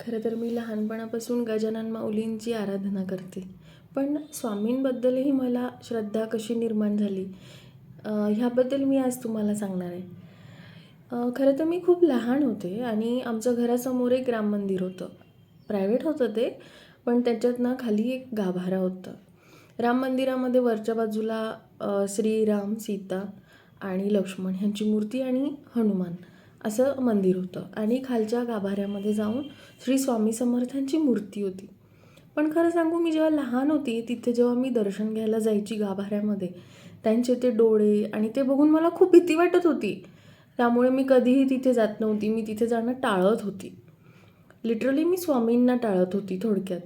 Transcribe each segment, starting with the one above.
खरं तर मी लहानपणापासून गजानन माऊलींची आराधना करते. पण स्वामींबद्दलही मला श्रद्धा कशी निर्माण झाली ह्याबद्दल मी आज तुम्हाला सांगणार आहे. खरं तर मी खूप लहान होते आणि आमच्या घरासमोर एक राम मंदिर होतं. प्रायव्हेट होतं ते पण त्याच्यात ना खाली एक गाभारा होता. राम मंदिरामध्ये वरच्या बाजूला श्रीराम सीता आणि लक्ष्मण ह्यांची मूर्ती आणि हनुमान. असं मंदिर होतं. आणि खालच्या गाभाऱ्यामध्ये जाऊन श्री स्वामी समर्थांची मूर्ती होती. पण खरं सांगू मी जेव्हा लहान होती तिथे जेव्हा मी दर्शन घ्यायला जायची गाभाऱ्यामध्ये त्यांचे ते डोळे आणि ते बघून मला खूप भीती वाटत होती. त्यामुळे मी कधीही तिथे जात नव्हती. मी तिथे जाणं टाळत होती. लिटरली मी स्वामींना टाळत होती थोडक्यात.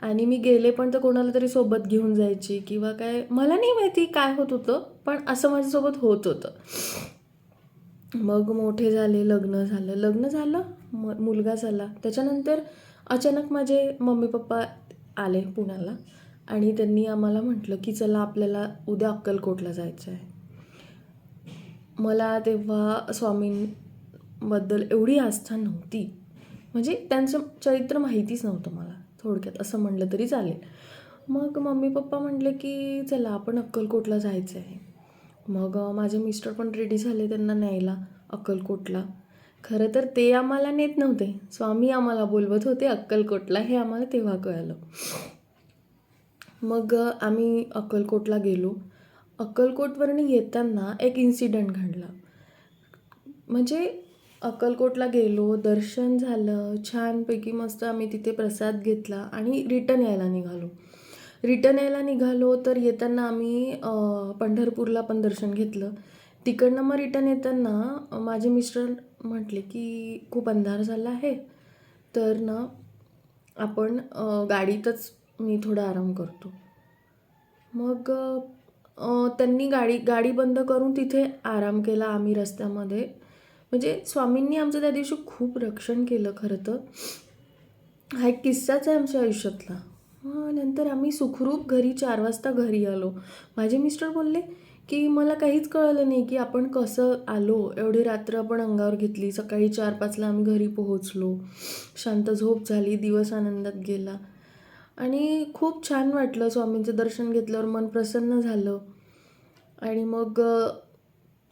आणि मी गेले पण तर कोणाला तरी सोबत घेऊन जायची किंवा काय मला नाही माहिती काय होत होतं पण असं माझ्यासोबत होत होतं. मग मोठे झाले लग्न झालं. लग्न झालं म मुलगा झाला. त्याच्यानंतर अचानक माझे मम्मी पप्पा आले पुण्याला आणि त्यांनी आम्हाला म्हटलं की चला आपल्याला उद्या अक्कलकोटला जायचं आहे. मला तेव्हा स्वामींबद्दल एवढी आस्था नव्हती. म्हणजे त्यांचं चरित्र माहितीच नव्हतं मला थोडक्यात. असं म्हणलं तरी चालेल. मग मम्मी पप्पा म्हटले की चला आपण अक्कलकोटला जायचं आहे. मग माझे मिस्टर पण रेडी झाले त्यांना न्यायला अक्कलकोटला. खरं तर ते आम्हाला नेत नव्हते. स्वामी आम्हाला बोलवत होते अक्कलकोटला हे आम्हाला तेव्हा कळलं. मग आम्ही अक्कलकोटला गेलो. अक्कलकोटवरून येताना एक इन्सिडंट घडला. म्हणजे अक्कलकोटला गेलो दर्शन झालं छानपैकी मस्त आम्ही तिथे प्रसाद घेतला आणि रिटर्न यायला निघालो. रिटर्न यायला निघालो तर येताना आम्ही पंढरपूरला पण दर्शन घेतलं. तिकडनं मग रिटर्न येताना माझे मिस्टर म्हटले की खूप अंधार झाला आहे तर ना आपण गाडीतच मी थोडा आराम करतो. मग त्यांनी गाडी गाडी बंद करून तिथे आराम केला आम्ही रस्त्यामध्ये. म्हणजे स्वामींनी आमचं त्या दिवशी खूप रक्षण केलं खरं तर. हा एक किस्साच आहे आमच्या आयुष्यातला. हां नंतर आम्ही सुखरूप घरी चार वाजता घरी आलो. माझे मिस्टर बोलले की मला काहीच कळलं नाही की आपण कसं आलो. एवढी रात्र आपण अंगावर घेतली. सकाळी चार पाचला आम्ही घरी पोहोचलो. शांत झोप झाली. दिवस आनंदात गेला. आणि खूप छान वाटलं स्वामींचं दर्शन घेतल्यावर मन प्रसन्न झालं. आणि मग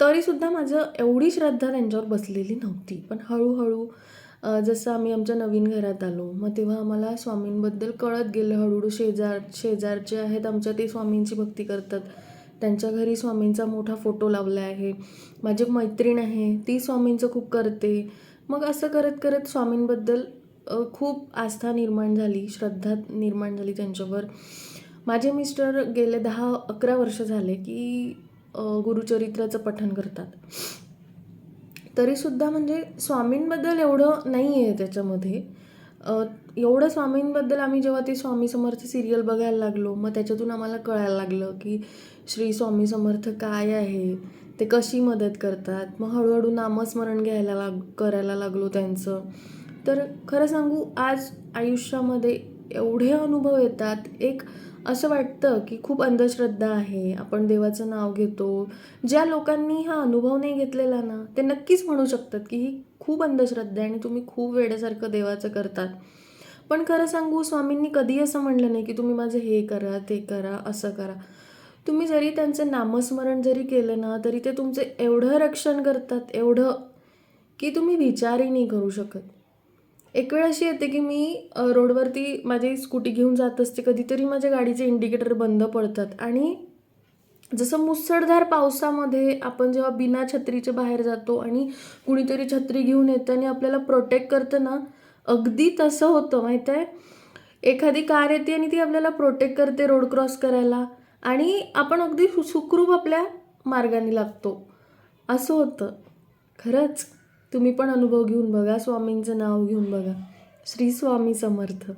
तरीसुद्धा माझं एवढी श्रद्धा त्यांच्यावर बसलेली नव्हती. पण हळूहळू जसं आम्ही आमच्या नवीन घरात आलो मग तेव्हा आम्हाला स्वामींबद्दल कळत गेलं. हळूहळू शेजार शेजारचे आहेत आमच्या ते स्वामींची भक्ती करतात. त्यांच्या घरी स्वामींचा मोठा फोटो लावला आहे. माझी मैत्रीण आहे ती स्वामींचं खूप करते. मग असं करत करत स्वामींबद्दल खूप आस्था निर्माण झाली श्रद्धा निर्माण झाली त्यांच्यावर. माझे मिस्टर गेले दहा अकरा वर्ष झाले की गुरुचरित्राचं पठण करतात. तरीसुद्धा म्हणजे स्वामींबद्दल एवढं नाही आहे त्याच्यामध्ये एवढं स्वामींबद्दल आम्ही जेव्हा ते स्वामी समर्थ सिरियल बघायला लागलो मग त्याच्यातून आम्हाला कळायला लागलं की श्री स्वामी समर्थ काय आहे? ते कशी मदत करतात? मग हळूहळू नामस्मरण घ्यायला लाग करायला लागलो त्यांचं. तर खरं सांगू आज आयुष्यामध्ये एवढे अनुभव येतात. एक असं वाटतं की खूप अंधश्रद्धा आहे आपण देवाचं नाव घेतो. ज्या लोकांनी हा अनुभव नाही घेतलेला ना ते नक्कीच म्हणू शकतात की ही खूप अंधश्रद्धा आहे आणि तुम्ही खूप वेड्यासारखं देवाचं करतात. पण खरं सांगू स्वामींनी कधी असं म्हणलं नाही की तुम्ही माझं हे करा ते करा असं करा. तुम्ही जरी त्यांचं नामस्मरण जरी केलं ना तरी ते तुमचं एवढं रक्षण करतात एवढं की तुम्ही विचारही नाही करू शकत. एक वेळ अशी येते की मी रोडवरती माझी स्कूटी घेऊन जात असते कधीतरी माझ्या गाडीचे इंडिकेटर बंद पडतात. आणि जसं मुसळधार पावसामध्ये आपण जेव्हा बिना छत्रीच्या बाहेर जातो आणि कुणीतरी छत्री घेऊन येतं आणि आपल्याला प्रोटेक्ट करतं ना अगदी तसं होतं माहीत आहे एखादी कार येते आणि ती आपल्याला प्रोटेक्ट करते रोड क्रॉस करायला आणि आपण अगदी सु- सुखरूप आपल्या मार्गाने लागतो. असं होतं. खरंच. तुम्ही पण अनुभव घेऊन बघा स्वामींचं नाव घेऊन बघा. श्री स्वामी समर्थ.